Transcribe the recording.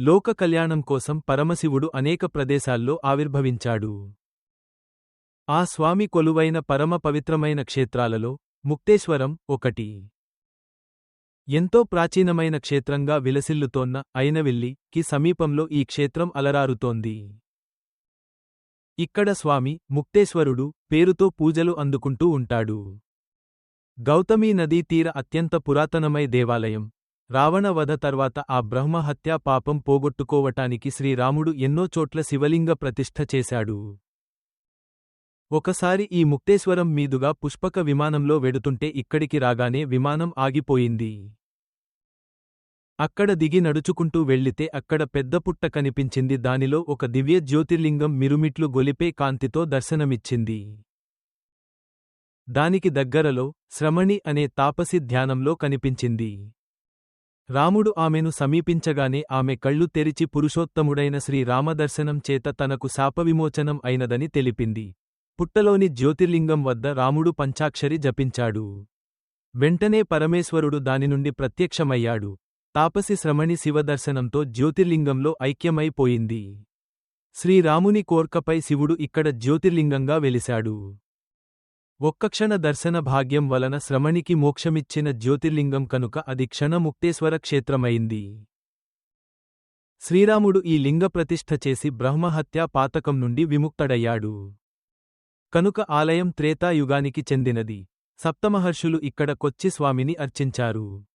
లోక కళ్యాణం కోసం పరమశివుడు అనేక ప్రదేశాల్లో ఆవిర్భవించాడు. ఆ స్వామి కొలువైన పరమ పవిత్రమైన క్షేత్రాలలో ముక్తేశ్వరం ఒకటి. ఎంతో ప్రాచీనమైన క్షేత్రంగా విలసిల్లుతోన్న అయినవిల్లి కి సమీపంలో ఈ క్షేత్రం అలరారుతోంది. ఇక్కడ స్వామి ముక్తేశ్వరుడు పేరుతో పూజలు అందుకుంటూ ఉంటాడు. గౌతమీ నదీ తీర అత్యంత పురాతనమై దేవాలయం. రావణ వధ తర్వాత ఆ బ్రహ్మహత్యా పాపం పోగొట్టుకోవటానికి శ్రీరాముడు ఎన్నో చోట్ల శివలింగ ప్రతిష్ఠ చేశాడు. ఒకసారి ఈ ముక్తేశ్వరం మీదుగా పుష్పక విమానంలో వెడుతుంటే ఇక్కడికి రాగానే విమానం ఆగిపోయింది. అక్కడ దిగి నడుచుకుంటూ వెళ్ళితే అక్కడ పెద్ద పుట్ట కనిపించింది. దానిలో ఒక దివ్య జ్యోతిర్లింగం మిరుమిట్లు గొలిపే కాంతితో దర్శనమిచ్చింది. దానికి దగ్గరలో శ్రమణి అనే తాపసి ధ్యానంలో కనిపించింది. రాముడు ఆమెను సమీపించగానే ఆమె కళ్ళు తెరిచి పురుషోత్తముడైన శ్రీరామదర్శనం చేత తనకు శాపవిమోచనం అయినదని తెలిపింది. పుట్టలోని జ్యోతిర్లింగం వద్ద రాముడు పంచాక్షరి జపించాడు. వెంటనే పరమేశ్వరుడు దాని నుండి ప్రత్యక్షమయ్యాడు. తాపసి శ్రమణి శివదర్శనంతో జ్యోతిర్లింగంలో ఐక్యమైపోయింది. శ్రీరాముని కోర్కపై శివుడు ఇక్కడ జ్యోతిర్లింగంగా వెలిశాడు. ఒక్కక్షణ దర్శన భాగ్యం వలన శ్రమణికి మోక్షమిచ్చిన జ్యోతిర్లింగం కనుక అది క్షణముక్తేశ్వర క్షేత్రమైంది. శ్రీరాముడు ఈ లింగ ప్రతిష్ఠ చేసి బ్రహ్మహత్యా పాతకం నుండి విముక్తడయ్యాడు. కనుక ఆలయం త్రేతాయుగానికి చెందినది. సప్తమహర్షులు ఇక్కడ కొచ్చి స్వామిని అర్చించారు.